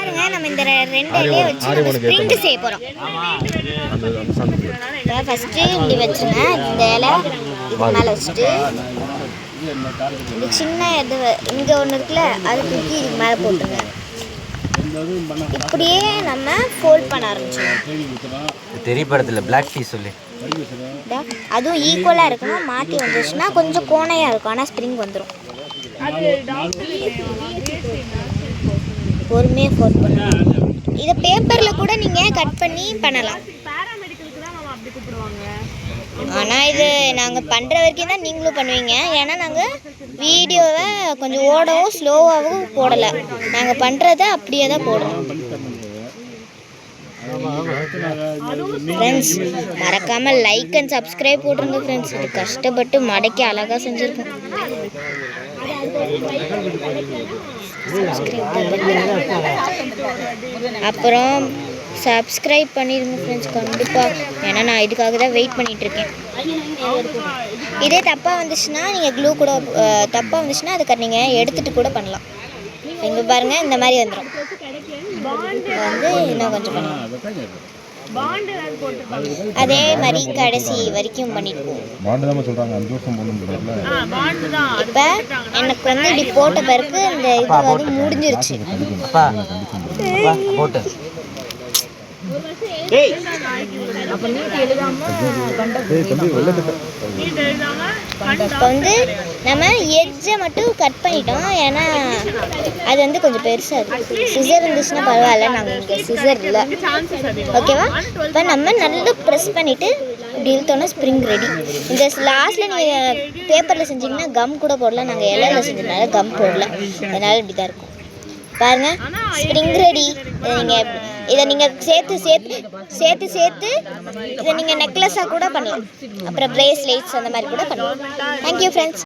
பாருங்க நம்ம இந்த ரெண்டு இலையை வச்சு நம்ம ஸ்ப்ரிங் செய்ய போகிறோம் ஃபஸ்ட்டு இப்படி வச்சுங்க இந்த இலை இது மேலே வச்சுட்டு இந்த சின்ன இது இங்கே ஒன்று இருக்குல்ல அது தூக்கி இதுக்கு மேலே போட்டுருங்க. இப்படியே நம்ம ஃபோல்ட் பண்ண ஆரம்பிச்சிடுவோம் தெரிய படத்தில் பிளாக் டீ சொல்லு அதுவும் ஈக்குவலாக இருக்கணும் மாற்றி வந்துச்சுன்னா கொஞ்சம் கோணையாக இருக்கும் ஆனால் ஸ்ப்ரிங் வந்துடும் பொறுமையாக ஃபோல்ட் பண்ணணும் இதை பேப்பரில் கூட நீங்கள் கட் பண்ணி பண்ணலாம். ஆனால் இது நாங்கள் பண்ணுற வரைக்கும் தான் நீங்களும் பண்ணுவீங்க. ஏன்னா நாங்கள் வீடியோவை கொஞ்சம் ஓடவும் ஸ்லோவாகவும் போடலை. நாங்கள் பண்ணுறத அப்படியே தான் போடுறோம். ஃப்ரெண்ட்ஸ் மறக்காமல் லைக் அண்ட் சப்ஸ்கிரைப் போட்டுருங்க ஃப்ரெண்ட்ஸ் இது கஷ்டப்பட்டு மடக்கி அழகாக செஞ்சுருக்கோம். அப்புறம் சப்ஸ்கிரைப் பண்ணிடுங்க ஃப்ரெண்ட்ஸ் கண்டிப்பாக ஏன்னா நான் இதுக்காக தான் வெயிட் பண்ணிகிட்ருக்கேன் இதே தப்பாக வந்துச்சுன்னா நீங்கள் க்ளூ கூட தப்பாக வந்துச்சுன்னா அதுக்கு நீங்கள் எடுத்துகிட்டு கூட பண்ணலாம். இங்கே பாருங்கள் இந்த மாதிரி வந்துடும் வந்து இன்னும் கொஞ்சம் பண்ணலாம். அதே மாதிரி கடைசி வரைக்கும் பண்ணிட்டு போவோம் பாண்டு தான் சொல்கிறாங்க அஞ்சு வருஷம் போகணும் இப்போ எனக்கு வந்து இப்படி போட்ட பிறகு இந்த இது வந்து முடிஞ்சிருச்சு. அப்பா. அப்பா போட்டு. ஏய் தம்பி வெள்ளத்துக்கு இப்போ வந்து நம்ம எட்ஜை மட்டும் கட் பண்ணிட்டோம். ஏன்னா அது வந்து கொஞ்சம் பெருசாக இருக்குது சிசர் இருந்துச்சுன்னா பரவாயில்ல நாங்கள் இங்கே சிசர் இல்லை. ஓகேவா இப்போ நம்ம நல்லா ப்ரெஸ் பண்ணிவிட்டு இப்படி இழுத்தோன்னா ஸ்ப்ரிங் ரெடி இந்த லாஸ்ட்டில் நீங்கள் பேப்பரில் செஞ்சீங்கன்னா கம் கூட போடலாம். நாங்கள் இலையில செஞ்சதுனால கம் போடல அதனால் இப்படி தான் இருக்கும். பாருங்க. ஸ்ப்ரிங் ரெடி இதை நீங்கள் இதை நீங்கள் சேர்த்து சேர்த்து சேர்த்து சேர்த்து இதை நீங்கள் நெக்லஸாக கூட பண்ணலாம். அப்புறம் பிரேஸ்லெட்ஸ் அந்த மாதிரி கூட பண்ணலாம். Thank you friends